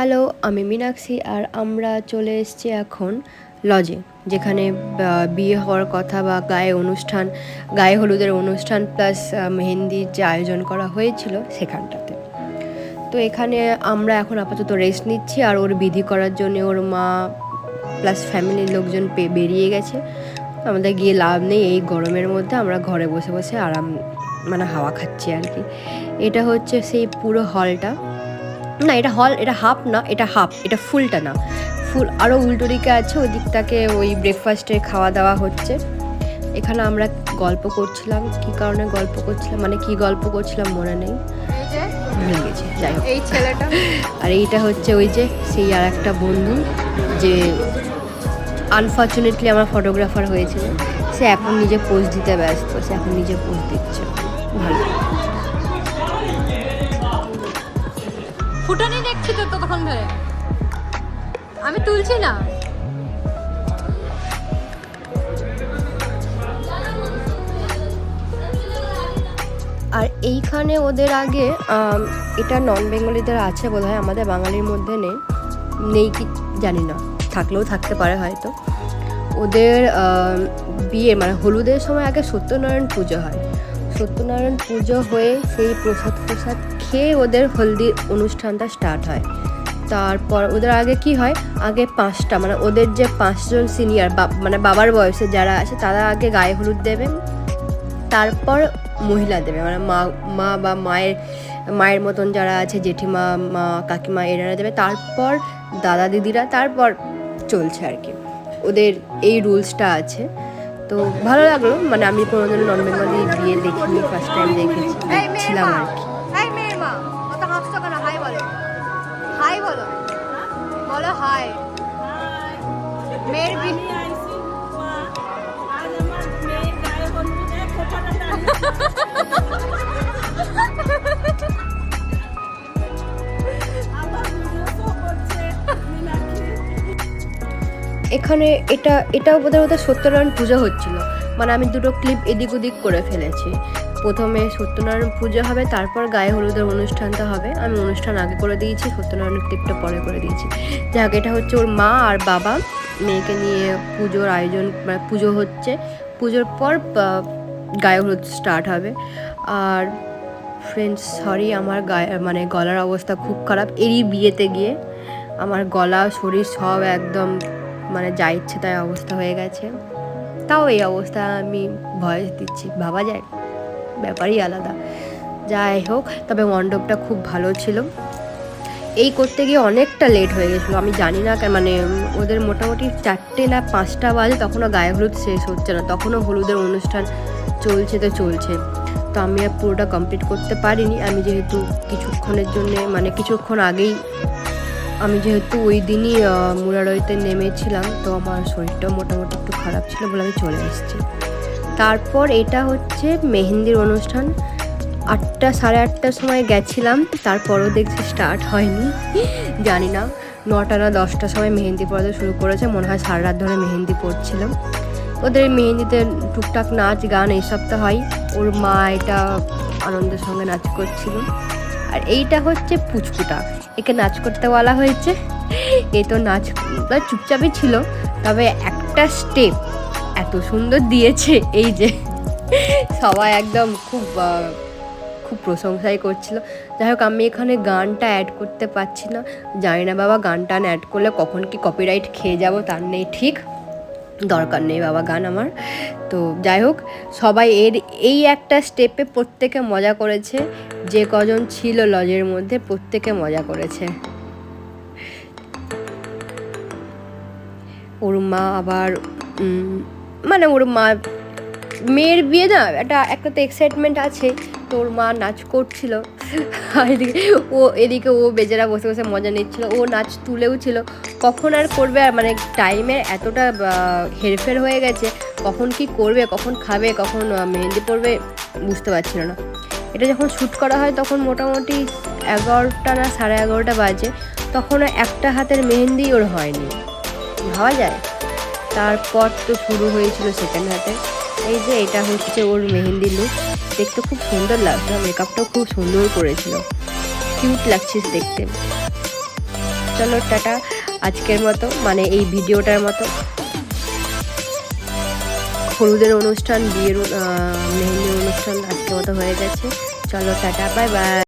Hello, আমি মীনাক্ষী আর আমরা চলে এসেছি এখন লজে যেখানে বিয়ে হওয়ার কথা বা গায়ে অনুষ্ঠান, গায়ে হলুদের অনুষ্ঠান প্লাস মেহেন্দির যে আয়োজন করা হয়েছিল সেখানটাতে। তো এখানে আমরা এখন আপাতত রেস্ট নিচ্ছি আর ওর বিধি করার জন্য ওর মা প্লাস ফ্যামিলির লোকজন বেরিয়ে গেছে। আমাদের গিয়ে লাভ নেই, এই গরমের মধ্যে আমরা ঘরে বসে বসে আরাম মানে হাওয়া খাচ্ছি আর কি। এটা হচ্ছে সেই পুরো হলটা না এটা হল এটা হাফ না এটা হাফ এটা ফুলটা না। ফুল আরও উল্টো দিকে আছে ওই দিকটাকে ওই ব্রেকফাস্টে খাওয়া দাওয়া হচ্ছে। এখানে আমরা গল্প করছিলাম কি কারণে গল্প করছিলাম মানে কি গল্প করছিলাম মনে নেই। ভুলে গেছি যাই হোক। এই ছেলেটা। আর এইটা হচ্ছে ওই যে সেই আর একটা বন্ধু যে আনফর্চুনেটলি আমার ফটোগ্রাফার হয়েছিল। সে এখন নিজে পোজ দিতে ব্যস্ত সে এখন নিজে পোজ দিচ্ছে। ভালো। ফুটানি দেখছি তো তখন ধরে। আমি তুলছি না। আর এইখানে ওদের আগে এটা নন বেঙ্গলিদের আছে বোধ হয় আমাদের বাঙালির মধ্যে নেই। নেই কি জানি না, থাকলেও থাকতে পারে হয়তো। ওদের বিয়ে মানে হলুদের সময় আগে সত্যনারায়ণ পুজো হয়। সত্যনারায়ণ পুজো হয়ে সেই প্রসাদ প্রসাদ খেয়ে ওদের হলদির অনুষ্ঠানটা স্টার্ট হয়। তারপর ওদের আগে কি হয়? আগে পাঁচটা মানে ওদের যে পাঁচজন সিনিয়র মানে বাবার বয়সে যারা আছে, তারা আগে গায়ে হলুদ দেবে। তারপর মহিলা দেবে মানে মা মা বা মায়ের মায়ের মতন যারা আছে, জেঠিমা, মা, কাকিমা, এনারা দেবে। তারপর দাদা, দিদিরা, তারপর চলছে আর কি। ওদের এই রুলসটা আছে। তো ভালো লাগল মানে আমি কোনোদিন নন বেঙ্গলি বিয়ে দেখিনি ফার্স্ট টাইম দেখেছি, দেখছিলাম আর কি। মা অত হাসছো কেন? হাই বলো। হাই বলো। বলো হাই। মেয়ের এখানে এটা, এটাও বোধহয় ওদের সত্যনারায়ণ পূজা হচ্ছিল। মানে আমি দুটো ক্লিপ এদিক ওদিক করে ফেলেছি। প্রথমে সত্যনারায়ণ পুজো হবে, তারপর গায়ে হলুদের অনুষ্ঠানটা হবে। আমি অনুষ্ঠান আগে করে দিয়েছি সত্যনারায়ণ ক্লিপটা পরে করে দিয়েছি। যাক, এটা হচ্ছে ওর মা আর বাবা মেয়েকে নিয়ে পুজোর আয়োজন মানে পুজো হচ্ছে। পুজোর পর গায়ে হলুদ স্টার্ট হবে। আর ফ্রেন্ডস সরি আমার গায়ে মানে গলার অবস্থা খুব খারাপ। এরই বিয়েতে গিয়ে আমার গলা, শরীর সব একদম মানে যা ইচ্ছে তাই অবস্থা হয়ে গেছে। তাও এই অবস্থা আমি ভয়েস দিচ্ছি। ভাবা যায়? ব্যাপারই আলাদা। যাই হোক, তবে মণ্ডপটা খুব ভালো ছিল। এই করতে গিয়ে অনেকটা লেট হয়ে গেছিল, আমি জানি না মানে ওদের মোটামুটি চারটে না পাঁচটা বাজে তখনও গায়ে হলুদ শেষ হচ্ছে না, তখনও হলুদের অনুষ্ঠান চলছে তো চলছে। তো আমি আর পুরোটা কমপ্লিট করতে পারিনি, আমি যেহেতু কিছুক্ষণের জন্য মানে কিছুক্ষণ আগেই, আমি যেহেতু ওই দিনই মুরারইতে নেমেছিলাম, তো আমার শরীরটাও মোটামুটি একটু খারাপ ছিল বলে আমি চলে এসেছি। তারপর এটা হচ্ছে মেহেন্দির অনুষ্ঠান। আটটা, সাড়ে আটটার সময় গেছিলাম, তারপরও দেখছি স্টার্ট হয়নি। জানি না, নটা না দশটার সময় মেহেন্দি পড়াতে শুরু করেছে, মনে হয় সারা রাত ধরে মেহেন্দি পড়ছিলাম। ওদের মেহেন্দিতে টুকটাক নাচ, গান এইসব তো হয়। ওর মা এটা আনন্দের সঙ্গে নাচ করছিল। আর এইটা হচ্ছে পুচকুটা। একে নাচ করতে বলা হয়েছে। এ তো নাচ, চুপচাপই ছিল। তবে একটা স্টেপ এত সুন্দর দিয়েছে, এই যে। সবাই একদম খুব খুব প্রশংসাই করছিল। যাই হোক, আমি এখানে গানটা অ্যাড করতে পারছি না। জানি না বাবা গানটা অ্যাড করলে কখন কি কপিরাইট খেয়ে যাব, তার নেই ঠিক। দরকার নেই বাবা গান আমার। তো যাই হোক, সবাই এর, এই একটা স্টেপে প্রত্যেকে মজা করেছে। যে কজন ছিল লজের মধ্যে প্রত্যেকে মজা করেছে। ওর মা আবার মানে ওর মা, মেয়ের বিয়ে না, একটা একটা তো এক্সাইটমেন্ট আছে। তো ওর মা নাচ করছিল। এদিকে, ও এদিকে ও বেচারা বসে বসে মজা নিচ্ছিল। ও নাচ তুলেও ছিল। কখন আর করবে? আর মানে টাইমের এতটা হেরফের হয়ে গেছে। কখন কি করবে? কখন খাবে? কখন মেহেন্দি পরবে? বুঝতে পারছিল না। এটা যখন শ্যুট করা হয় তখন মোটামুটি এগারোটা না, সাড়ে এগারোটা বাজে। তখন একটা হাতের মেহেন্দি ওর হয়নি। ভাবা যায়? তারপর তো শুরু হয়েছিল সেকেন্ড হাতে এই যে এটা হচ্ছে ওর মেহেন্দি লুক দেখতে খুব সুন্দর লাগছে মেকআপটাও খুব সুন্দর করেছিল। কিউট লাগছিস দেখতে। চলো টাটা, আজকের মতো মানে এই ভিডিওটার মতো। হলুদের অনুষ্ঠান, বিয়ের মেহেন্দির অনুষ্ঠান আজকের মতো হয়ে গেছে। চলো টাটা বাই বাই